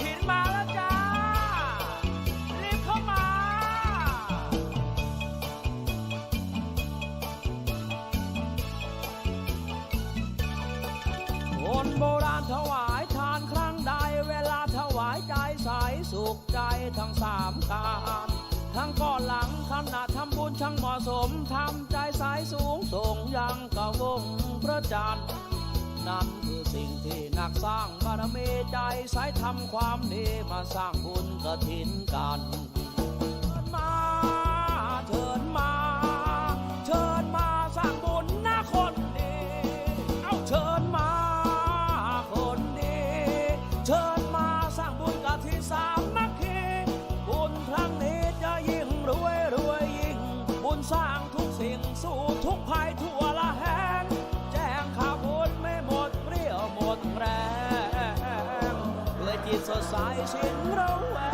ถินมาแล้วจ้า รีบเข้ามา คนโบราณถวายทานครั้งใด เวลาถวายใจใสสุขใจทั้งสามการทั้งก่อนหลังขณะทำบุญช่างเหมาะสมทำใจใสสูงส่งยังกะวงพระจันทร์ นั่นคือสิ่งที่นักสร้างบารมีใจใสทำความดีมาสร้างบุญกระถินกันเชิญมาเสดใสสิ้นระแ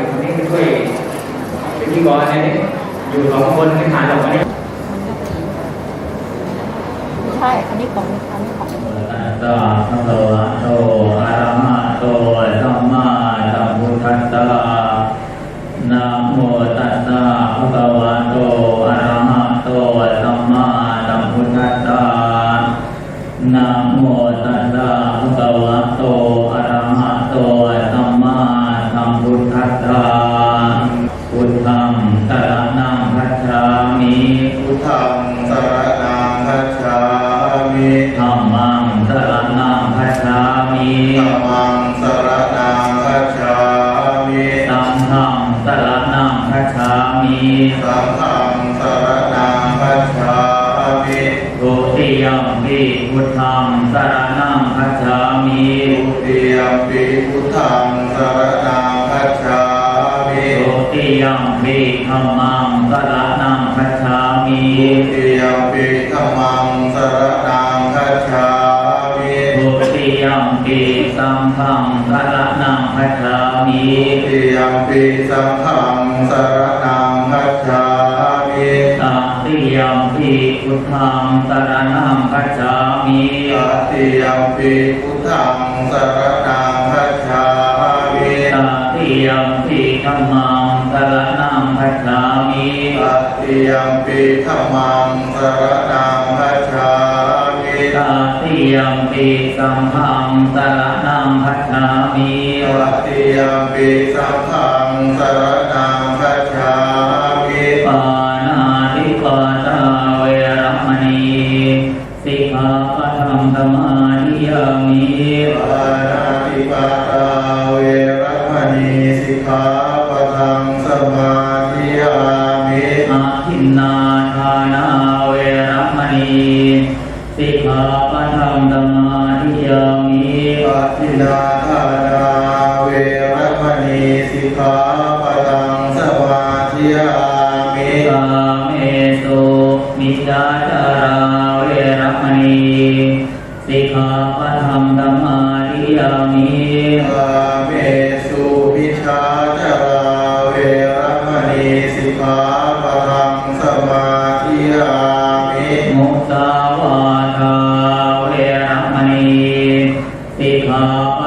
ู่คนนี้ช่วยเป็นพิธีกรอะไรเนี่อยู่สองคนไม่ทานหรอกวันนี้ใช่อันนี้ของอันนี้ของ พุทธังสารณังคัชฉามีทุติยมปีพุทธังสารณังคัชฉามีทุติยมปีธรรมังสารณังคัชฉามีทุติยมปีธรรมังสารณังคัชฉามีทุติยมปีสังฆังสารณังคัชฉามิทุติยมปีสังฆังสรณังคัจา สัตติยัมปิพุทธังสารณังคัจฉามิสัติยัมปิพุทธังสารณังคัจฉามิสัติยัมปิธรรมังสรณังคัจฉามิสัติยัมปิธรรมังสรณังคัจฉามิสัติยัมปิสัมพังสรณังคัจฉามิสัติยัมปิสัมพังสรณังคัจฉามิ 아.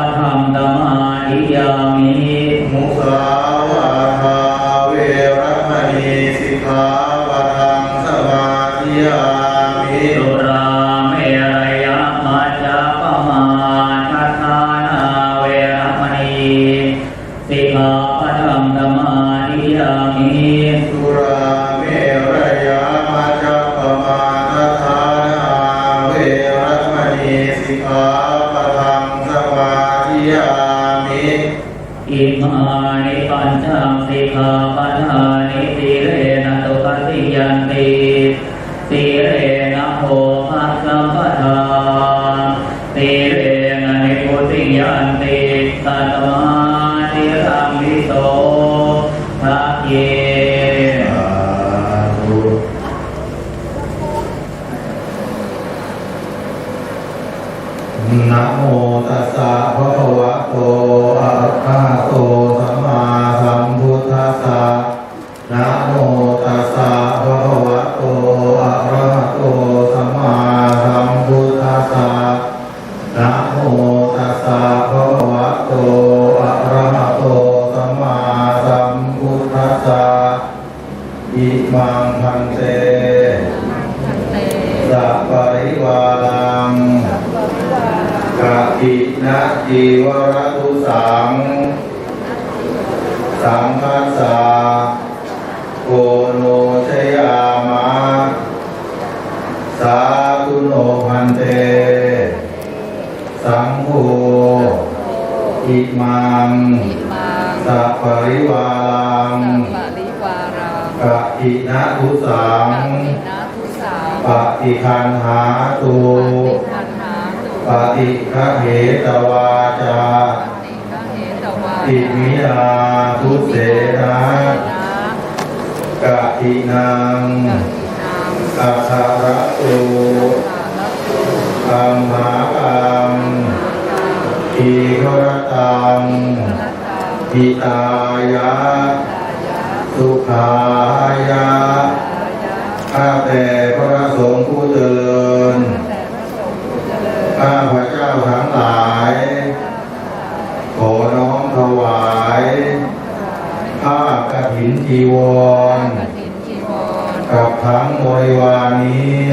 นะโมตัสสะภะคะวะโตอะระหะโต มังสัพปริวารังปริวารังกะทินะทุสังนาทุสาปฏิคันหาตูคันหาตุปฏิฆะเหตวาจาติกเหตวาอิมิยาทุเสนะนะกะทินังนามกัทาระตูสารตุอัมหากัง ทีฆรตังปิตายะ สุขายะ ข้าแต่พระสงฆ์ผู้เจริญแต่พระสงฆ์ผู้เจริญ ข้าพระเจ้าทั้งหลาย ขอน้อมถวายผ้ากฐินจีวรกฐินจีวรกับทั้งบริวารนี้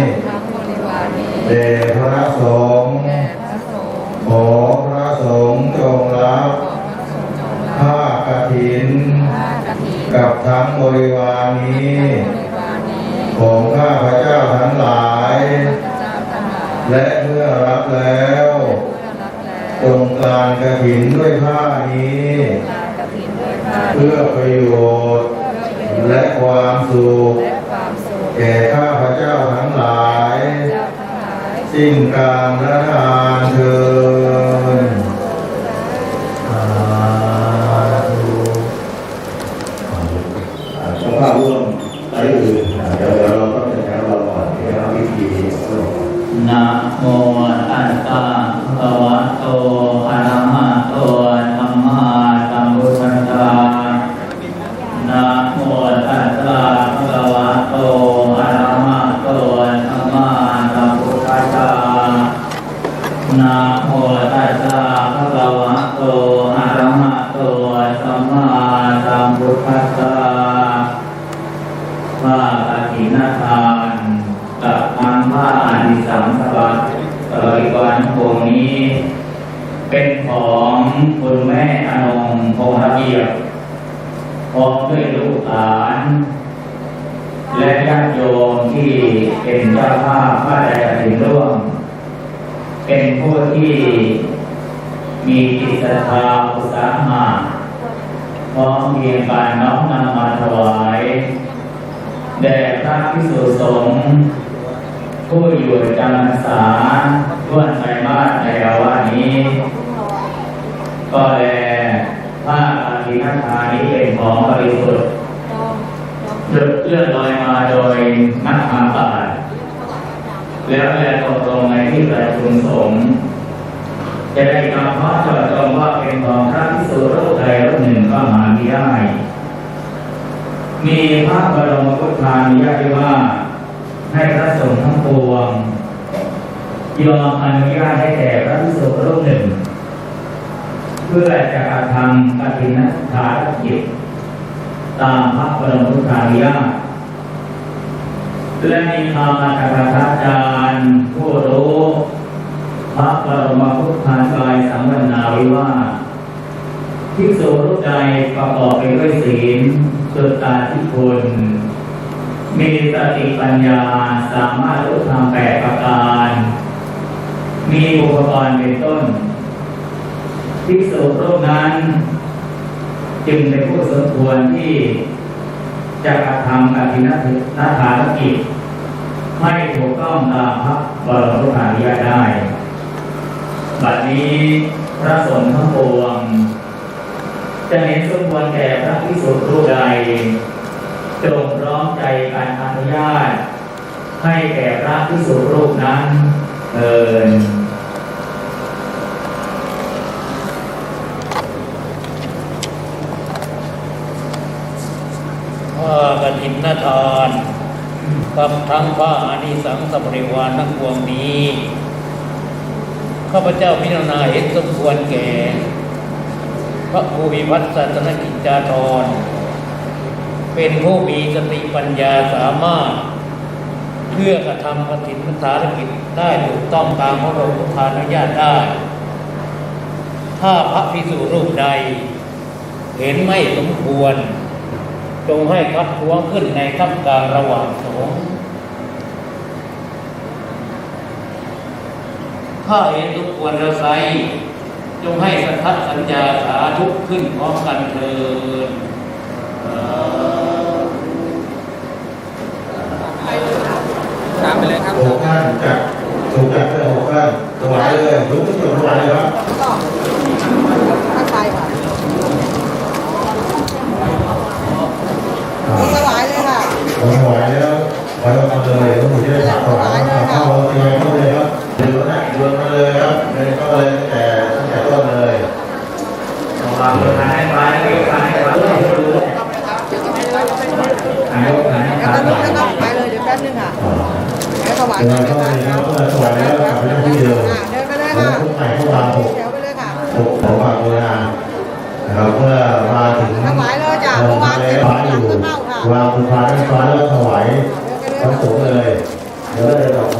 ที่ประชุมสงฆ์จะได้กำพาะเจาะจงว่าเป็นของพระพิสุรูปใดรูปหนึ่งก็หาไม่ได้ มีพระบรมพุทธานุญาตว่าให้พระสงฆ์ทั้งปวงยอมอนุญาตให้แก่พระภิกษุรูปหนึ่ง เพื่อจะกระทำกฐินทานกิจตามพระบรมพุทธานุญาตและมีธรรมอัตถกอาจารย์ผู้รู้ ระบรมพุทธานุญาตสังวนาวิว่าสภิกษุรูปใดประกอบไปด้วยศีลสุตตาธิคุณมีสติปัญญาสามารถรู้ทำแปดประการ มีอุปกรณ์เป็นต้นภิกษุรูปนั้น จึงเป็นผู้สมควรที่จะกระทำอภินันาทานกิจให้ถูกต้องตามพระบรมราชานุญาตได้ บัดนี้พระสงฆ์ทั้งปวง จะเน้นสมควรแก่พระพิสุทธิ์รูปใดจงร้องใจการอนุญาต ให้แก่พระพิสุทธิ์รูปนั้นเอิญผ้ากฐินนาทานกับทั้งผ้าอานิสังสปริวารทั้งวงนี้ ข้าพเจ้าพิจารณาเห็นสมควรแก่ พระภูมิพัฒน์สัตนกิจจาธรเป็นผู้มีสติปัญญาสามารถ เพื่อกระทำปฏิบัติภารกิจได้ถูกต้องตามพระบรมราชานุญาตได้ ถ้าพระภิกษุรูปใด เห็นไม่สมควร จงให้คัดท้วงขึ้นในทับกลางระหว่างสงฆ์ ถ้าเห็นสมควรแล้วไซจงให้สัทธสัญญาสาธุขึ้นพร้อมกันเถิดตามไปเลยครับหกท่านจัดถูกจัดเลยหกท่านถวายเลยลุกขึ้นถวายเลยครับถ้าใครค่ะถวายเลยค่ะผมถวายแล้วถวายออกมาเลยแล้วผมจะได้ถวายเข้าเตรียมเข้าเลยครับเดินะดินมาเลยครับเดินเข้าเลยตั้งแต่ตั้งแต่ต้นเลยวางบนฐานให้ฟ้าให้ยกฐานให้ฟ้าให้ดูฐานยกฐานให้แล้วฟ้าก็ลุกแล้วก็ไปเลยเดี๋ยวแป๊บนึงค่ะแล้วถวายเดิก่อนนเลยเข้าค่ะเลยครับเมื่อถวายแล้วกลับไปที่เดิมอ่าเดินไปเลยแล้วค่ะทุกไหนเข้าวางหกเดี๋ยวไปเลยค่ะหกของวางโบราณนะครับเมื่อมาถึงถวายเลยจ้ะเพราะว่าเสร็จฟ้าอยู่หลังก็เข้าค่ะวางบนฟ้าให้ฟ้าแล้วถวายพระสงฆ์เลยเดี๋ยวเดินออกมาหน้า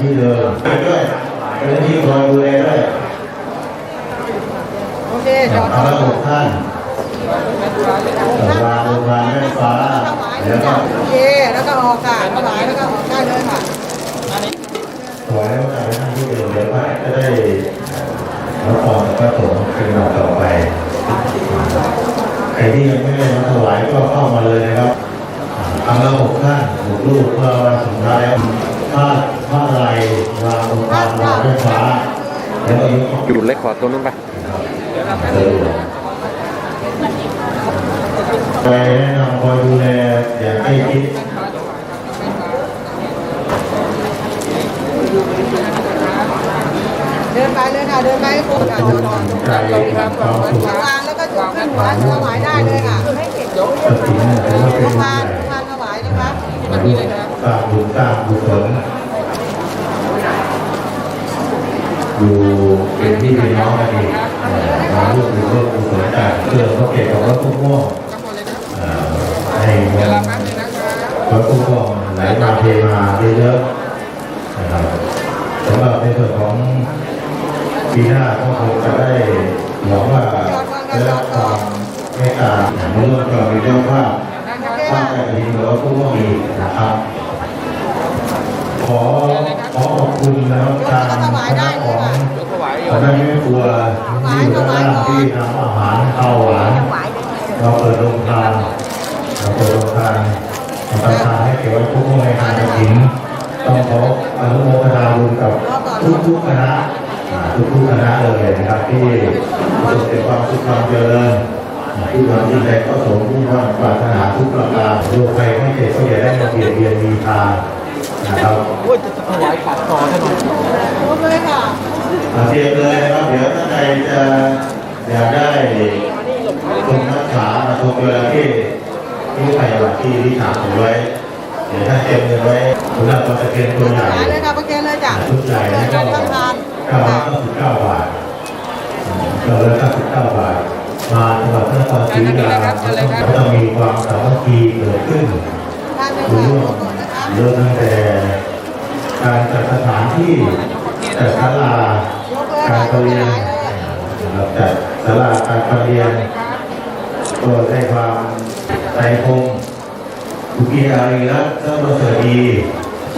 ที่เดิมด้วยเป็นที่คอยดูแลด้วยโอเคจอดเอาละหกท่านวางบนฟ้าให้ฟ้าถวายเลแล้ยวก็จ้ะโอเคแล้วก็ออกค่ะถวายแล้วก็ออกได้เลยค่ะถวายแล้วกลับไปหน้าที่เดิมเดี๋ยวพระจะได้รับพรจากพระสงฆ์เป็นลำดับต่อไปใครที่ยังไม่ได้มาถวายก็เข้ามาเลยนะครับทำละหกท่านหกลูกเพื่อวันสุดท้าย ผ้าผ้าลายวางบนฟ้าวางไฟฟ้าแล้วก็ยกหยุดเล็กขอตัวนู้นไปเออไปแนะนำคอยดูแลอย่าใกล้ชิดเดินไปเลยค่ะเดินไปให้ครบค่ะจอดจอดใจความสุขวางแล้วก็ยกขึ้นหัวถวายได้เลยค่ะสติเนี่ยถือว่า สร้างบุญสร้างบุญสนอยู่เป็นพี่เป็นน้องกันดีมาร่วมบุญร่วมกุศลกันเพื่อพระเกศของพระพุทธม่วงเอ่อให้เงินพระพุทธม่วงไหลมาเทมาเยอะๆนะครับสำหรับในส่วนของปีหน้าก็คงจะได้หวังว่าได้รับความเมตตาร่วมกับมีเจ้าภาพ สร้างแต่ดินหรือว่าผู้ว่ามีนะครับ ขอขอขอบคุณนะครับทางคณะของคณะแม่ครัวที่อยู่ด้านล่างที่นำอาหารข้าวหวานเราเปิดโรงทานเราเปิดโรงทานประทานให้แก่วัดผู้ว่าในทางถิ่นต้องขออนุโมทนาบุญกับทุกทุกคณะอ่าทุกคณะเลยนะครับที่ประสบความสุขความเจริญ ทุกคนที่ใดก็สมมุ่งมั่นปรารถนาทุกประการโรคภัยไม่เจ็บก็อย่าได้มาเบียดเบียนมีทางนะครับยกเลยค่ะมาเตรียมเลยนะครับเดี๋ยวถ้าใครจะอยากได้ตรงนักขามาชมเวลาที่ที่ใครหลักที่ที่ถามผมไว้เดี๋ยวถ้าเตรียมเงินไว้สำหรับเราจะเตรียมตัวใหญ่ถวายเลยค่ะประเคนเลยจ้ะชุดใหญ่เดินะนก็ไปทานเก้าร้อยเก้าสิบเก้าบาทเก้าร้อยเก้าสิบเก้าบาท มาจังหวัดนครศรีธรรมราชต้องมีความสามัคคีเกิดขึ้นรู้ค่ะเรื่องก่อนนะคะเริ่มตั้งแต่การจัดสถานที่จัดศาลาการค่ะเรียนจัดศาลาการเรียนก็ได้ความใจคงทุกีอารีรัตน์เจ้าประเสริฐดี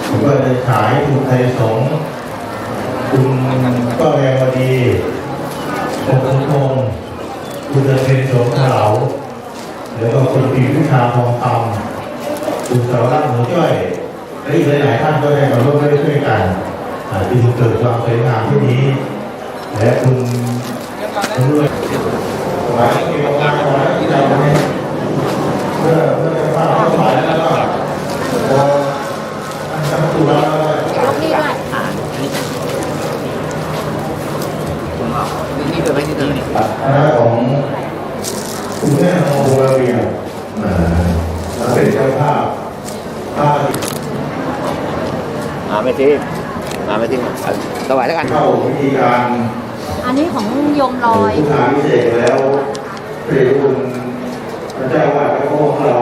ผมก็ได้ฉายทุนไทยสงคุณก็แรงวดีผมคุณพงษ์ คุณเดินเป็นสงฆ์เถาแล้วก็คุณปีพิชาทองคำคุณสารวัตรหนูจ้อยและอีกหลายๆท่านก็ได้มาร่วมด้วยช่วยกันอ่าจึงเกิดความสวยงามที่นี้ และคุณคุณด้วยหมายถึงมีโอกาสขอให้ที่เราเนี่ยเพื่อเพื่อจะสร้างความหมายแล้วก็พออันทำตัว ที่ดิมไหมที่ดิมเนี่ยคณะของคุณแม่ของโบราเบียเป็นเจ้าภาพภาพมาไม่ทิ้งมาไม่ทิ้งสบายแล้วกันเข้าพิธีการอันนี้ของโยมลอยพุทธาพิเศษแล้วเาคุณพระเจ้าว่าพระพวกเรา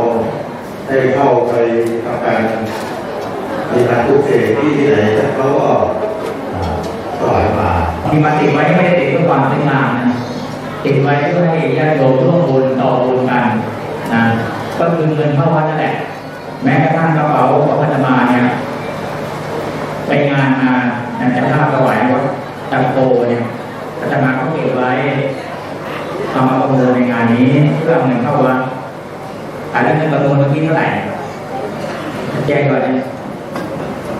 ได้เข้าไปทำการมีการทุกเสกที่ไหนเขาก็ ที่มาติดไว้ไม่ได้ติดเพื่อความสวยงามนะติดไว้เพื่อให้ญาติโยมร่วมบุญต่อบุญกันนะก็คือเงินเข้าวัดนั่นแหละ แม้กระทั่งกระเป๋าของพัฒมาเนี่ยไปงานมานะจะภาพถวายวัดตังโกเนี่ยพัฒมาเขาเก็บไว้ทำมาประมูลในงานนี้เพื่อเอาเงินเข้าวัดอันนั้นเงินประมูลเมื่อกี้เท่าไหร่แจ้งก่อนนี่ย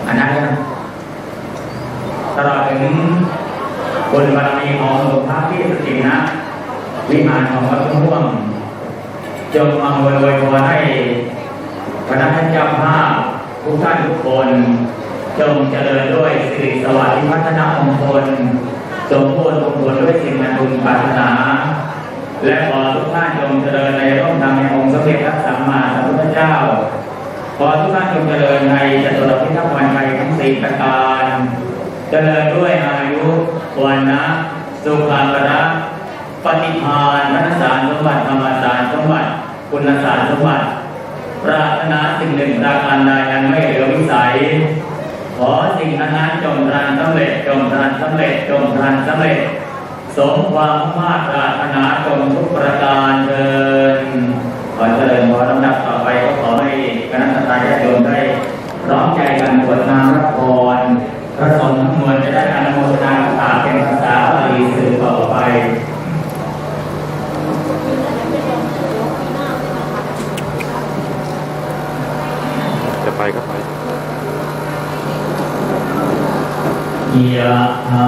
อันนั้นนะตลอดถึง บุญบารมีของหลวงพ่อที่สตินะ วิมานของวัดทุ่งร่วงจงมาอวยพรให้คณะท่านเจ้าภาพทุกท่านทุกคน จงเจริญด้วยสิริสวัสดิ์พัฒนามงคลจงพูดมงคลด้วยสิ่งนันบุญปรารถนา และขอทุกท่านจงเจริญในร่มธรรมในองค์สมเด็จพระสัมมาสัมพุทธเจ้าขอทุกท่านจงเจริญในจตุรพิทักษ์วันไทยทั้งสี่ประการ เจริญด้วยอายุวันนะสุขาภระ ปฏิภาณธนสารสมบัติธรรมสารสมบัติคุณสารสมบัติปรารถนาสิ่งหนึ่งประการใดอันไม่เหลือวิสัย ขอสิ่งนั้นจงทรันสำเร็จจงทรันสำเร็จจงทรันสำเร็จ สมความมาตรปรารถนาจงทุกประการเทินขอเจริญขอลำดับต่อไปก็ขอให้คณะทาญาติโยมได้พร้อมใจกันบวชน้ำรับพรพระสงฆ์ทั้งมวลจะได้อนุโมทนาสาเป็นภาษาบาลีสืบต่อไป จะไปก็ไป ยะถา